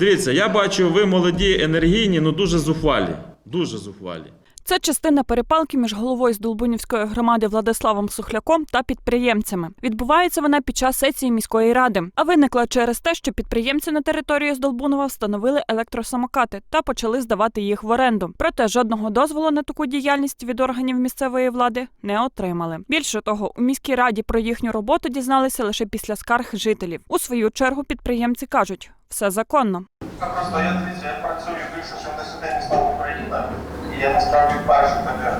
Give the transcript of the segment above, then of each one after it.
Дивіться, я бачу, ви молоді, енергійні, ну дуже зухвалі. Дуже зухвалі. Це частина перепалки між головою Здолбунівської громади Владиславом Сухляком та підприємцями. Відбувається вона під час сесії міської ради, а виникла через те, що підприємці на території Здолбунова встановили електросамокати та почали здавати їх в оренду. Проте жодного дозволу на таку діяльність від органів місцевої влади не отримали. Більше того, у міській раді про їхню роботу дізналися лише після скарг жителів. У свою чергу підприємці кажуть, все законно. Просто я працюю більше 70 містах України, і я насправді вперше таке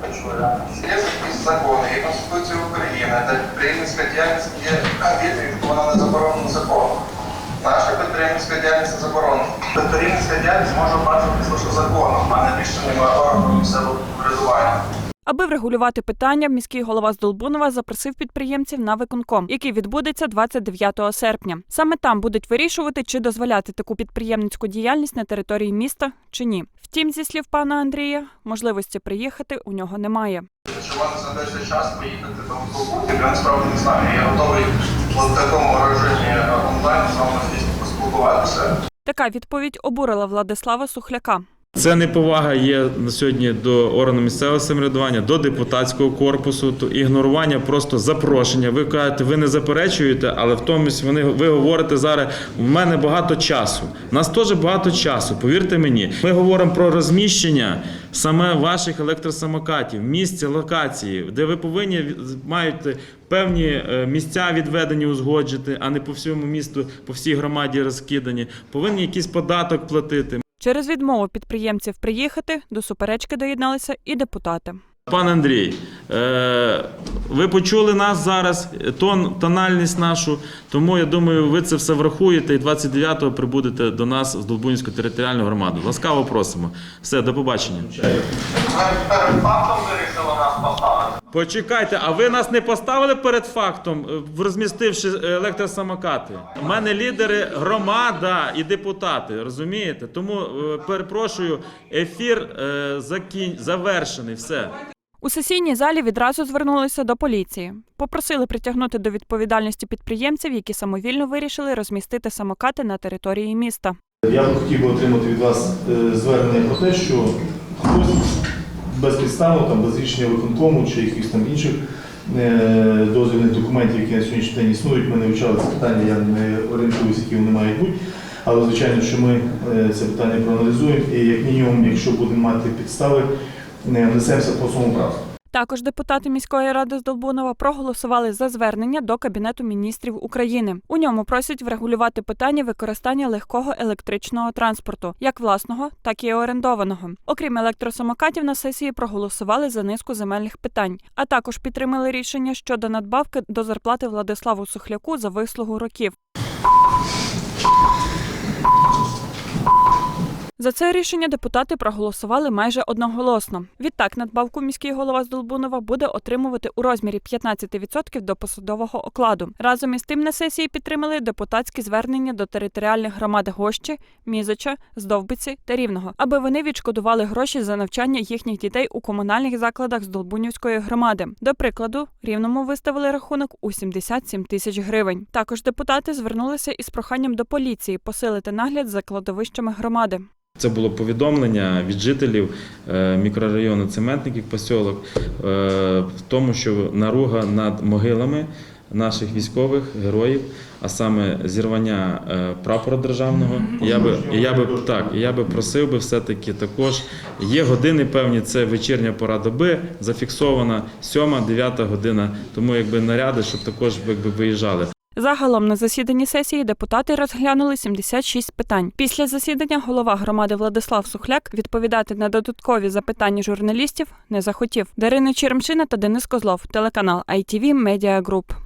почую. Є якісь закони, є Конституція України, де підприємницька діяльність є вона не заборонена законом. Наша підприємницька діяльність заборонена. Підприємницька діяльність може бачитися лише законом, а не рішеннями органу місцевого врядування. Аби врегулювати питання, міський голова Здолбунова запросив підприємців на виконком, який відбудеться 29 серпня. Саме там будуть вирішувати, чи дозволяти таку підприємницьку діяльність на території міста чи ні. Втім, зі слів пана Андрія, можливості приїхати у нього немає. Якщо в мене знайдеться час поїхати побути, я насправді не знаю. Я готовий в такому режимі е, онлайн з вами поспілкуватися. Така відповідь обурила Владислава Сухляка. Це неповага є на сьогодні до органу місцевого самоврядування, до депутатського корпусу, то ігнорування просто запрошення. Ви кажете, ви не заперечуєте, але в тому вони ви говорите зараз. У мене багато часу. У нас теж багато часу. Повірте мені. Ми говоримо про розміщення саме ваших електросамокатів, місця, локації, де ви повинні маєте певні е, місця відведені, узгоджити, а не по всьому місту, по всій громаді розкидані. Повинні якийсь податок платити. Через відмову підприємців приїхати до суперечки доєдналися і депутати. Пан Андрій, е, ви почули нас зараз, тон, тональність нашу, тому я думаю, ви це все врахуєте і 29-го прибудете до нас з Долбунської територіальної громади. Ласкаво просимо. Все, до побачення. Перед фактом вирішили нас поставити. Почекайте, а ви нас не поставили перед фактом, е, розмістивши електросамокати? У мене лідери громада і депутати, розумієте? Тому е, перепрошую, ефір е, закінь, завершений. Все. У сесійній залі відразу звернулися до поліції. Попросили притягнути до відповідальності підприємців, які самовільно вирішили розмістити самокати на території міста. Я б хотів би отримати від вас звернення про те, що хтось безпідставно, там, без рішення виконкому чи якихось там інших е, дозвільних документів, які на сьогоднішній день існують, ми не вивчали це питання, я не орієнтуюся, які вони мають бути. Але звичайно, що ми е, це питання проаналізуємо і як мінімум, якщо будемо мати підстави, не внесемося по своєму праву. Також депутати міської ради з Долбунова проголосували за звернення до Кабінету міністрів України. У ньому просять врегулювати питання використання легкого електричного транспорту, як власного, так і орендованого. Окрім електросамокатів, на сесії проголосували за низку земельних питань, а також підтримали рішення щодо надбавки до зарплати Владиславу Сухляку за вислугу років. За це рішення депутати проголосували майже одноголосно. Відтак, надбавку міський голова з Долбунова буде отримувати у розмірі 15% до посадового окладу. Разом із тим на сесії підтримали депутатські звернення до територіальних громад Гощі, Мізоча, Здовбиці та Рівного, аби вони відшкодували гроші за навчання їхніх дітей у комунальних закладах з Долбунівської громади. До прикладу, Рівному виставили рахунок у 77 тисяч гривень. Також депутати звернулися із проханням до поліції посилити нагляд за кладовищами громади. Це було повідомлення від жителів е, мікрорайону Цементників посілок е, в тому, що наруга над могилами наших військових героїв, а саме зірвання е, прапора державного. Я би я би так, я би просив би все-таки також. Є години певні, це вечірня пора доби, зафіксована 7-9 година. Тому якби наряди, щоб також якби виїжджали. Загалом на засіданні сесії депутати розглянули 76 питань. Після засідання голова громади Владислав Сухляк відповідати на додаткові запитання журналістів не захотів. Дарина Черемшина та Денис Козлов, телеканал ITV Media Group.